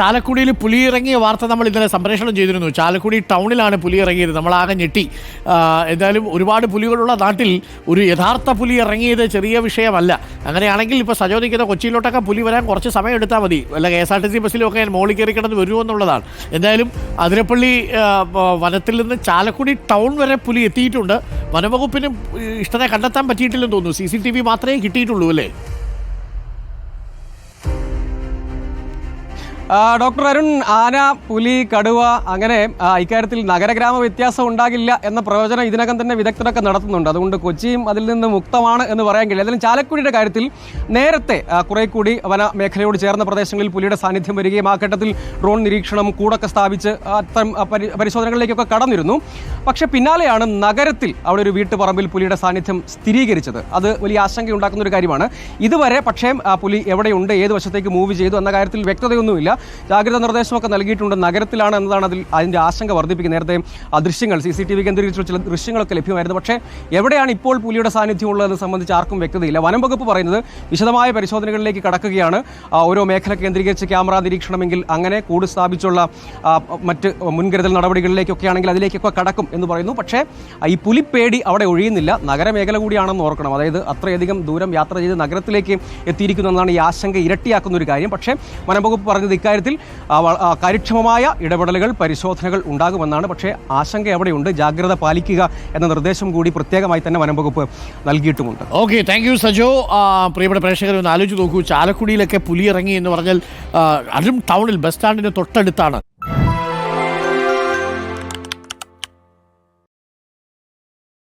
ചാലക്കുടിയിൽ പുലി ഇറങ്ങിയ വാർത്ത നമ്മൾ ഇന്നലെ സംപ്രേഷണം ചെയ്തിരുന്നു. ചാലക്കുടി ടൗണിലാണ് പുലി ഇറങ്ങിയത് നമ്മളാകെ ഞെട്ടി. എന്തായാലും ഒരുപാട് പുലികളുള്ള നാട്ടിൽ ഒരു യഥാർത്ഥ പുലി ഇറങ്ങിയത് ചെറിയ വിഷയമല്ല. അങ്ങനെയാണെങ്കിൽ ഇപ്പോൾ സജോദിക്കുന്ന കൊച്ചിയിലോട്ടൊക്കെ പുലി വരാൻ കുറച്ച് സമയം എടുത്താൽ മതി. വല്ല K S R T C ബസ്സിലൊക്കെ ഞാൻ മോളിൽ കയറി കിടന്ന് വരുമോ എന്നുള്ളതാണ്. എന്തായാലും അതിരപ്പള്ളി വനത്തിൽ നിന്ന് ചാലക്കുടി ടൗൺ വരെ പുലി എത്തിയിട്ടുണ്ട്. വനവകുപ്പിനും ഇഷ്ടത്തെ കണ്ടെത്താൻ പറ്റിയിട്ടില്ലെന്ന് തോന്നുന്നു. സി സി ടി വി മാത്രമേ കിട്ടിയിട്ടുള്ളൂ അല്ലേ? ഡോക്ടർ അരുൺ ആന പുലി കടുവ അങ്ങനെ ഇക്കാര്യത്തിൽ നഗരഗ്രാമ വ്യത്യാസം ഉണ്ടാകില്ല എന്ന പ്രവചനം ഇതിനകം തന്നെ വിദഗ്ധരൊക്കെ നടത്തുന്നുണ്ട്. അതുകൊണ്ട് കൊച്ചിയും അതിൽ നിന്ന് മുക്തമാണ് എന്ന് പറയാൻ കഴിയില്ല. ഏതായാലും ചാലക്കുടിയുടെ കാര്യത്തിൽ നേരത്തെ കുറെ കൂടി വന മേഖലയോട് ചേർന്ന പ്രദേശങ്ങളിൽ പുലിയുടെ സാന്നിധ്യം വരികയും ആ ഘട്ടത്തിൽ ഡ്രോൺ നിരീക്ഷണം കൂടൊക്കെ സ്ഥാപിച്ച് അത്തരം പരിശോധനകളിലേക്കൊക്കെ കടന്നിരുന്നു. പക്ഷേ പിന്നാലെയാണ് നഗരത്തിൽ അവിടെ ഒരു വീട്ടുപറമ്പിൽ പുലിയുടെ സാന്നിധ്യം സ്ഥിരീകരിച്ചത്. അത് വലിയ ആശങ്കയുണ്ടാക്കുന്ന ഒരു കാര്യമാണ്. ഇതുവരെ പക്ഷേ പുലി എവിടെയുണ്ട് ഏത് വശത്തേക്ക് മൂവ് ചെയ്തു എന്ന കാര്യത്തിൽ വ്യക്തതയൊന്നുമില്ല. ജാഗ്രതാ നിർദ്ദേശമൊക്കെ നൽകിയിട്ടുണ്ട്. നഗരത്തിലാണ് എന്നതാണ് അതിൽ അതിന്റെ ആശങ്ക വർദ്ധിപ്പിക്കുന്നത്. നേരത്തെ ആ ദൃശ്യങ്ങൾ സി സി ടി വി കേന്ദ്രീകരിച്ചുള്ള ചില ദൃശ്യങ്ങളൊക്കെ ലഭ്യമായിരുന്നു. പക്ഷേ എവിടെയാണ് ഇപ്പോൾ പുലിയുടെ സാന്നിധ്യം സംബന്ധിച്ച് ആർക്കും വ്യക്തതയില്ല. വനം വകുപ്പ് പറയുന്നത് വിശദമായ പരിശോധനകളിലേക്ക് കടക്കുകയാണ്. ഓരോ മേഖല കേന്ദ്രീകരിച്ച് ക്യാമറ നിരീക്ഷണമെങ്കിൽ അങ്ങനെ കൂട് സ്ഥാപിച്ചുള്ള മറ്റ് മുൻകരുതൽ നടപടികളിലേക്കൊക്കെ ആണെങ്കിൽ അതിലേക്കൊക്കെ കടക്കും എന്ന് പറയുന്നു. പക്ഷേ ഈ പുലിപ്പേടി അവിടെ ഒഴിയുന്നില്ല. നഗരമേഖല കൂടിയാണെന്ന് ഓർക്കണം. അതായത് അത്രയധികം ദൂരം യാത്ര ചെയ്ത് നഗരത്തിലേക്ക് എത്തിയിരിക്കുന്നു എന്നാണ് ഈ ആശങ്ക ഇരട്ടിയാക്കുന്ന ഒരു കാര്യം. പക്ഷേ വനംവകുപ്പ് പറഞ്ഞത് ഇക്കാര്യത്തിൽ കാര്യക്ഷമമായ ഇടപെടലുകൾ പരിശോധനകൾ ഉണ്ടാകുമെന്നാണ്. പക്ഷേ ആശങ്ക എവിടെയുണ്ട് ജാഗ്രത പാലിക്കുക എന്ന നിർദ്ദേശം കൂടി പ്രത്യേകമായി തന്നെ വനംവകുപ്പ് നൽകിയിട്ടുമുണ്ട്. Okay thank you Sajo. പ്രിയപ്പെട്ട പ്രേക്ഷകർ ഒന്ന് ആലോചിച്ച് നോക്കൂ. ചാലക്കുടിയിലൊക്കെ പുലി ഇറങ്ങി എന്ന് പറഞ്ഞാൽ അതും ടൗണിൽ ബസ് സ്റ്റാൻഡിന് തൊട്ടടുത്താണ്.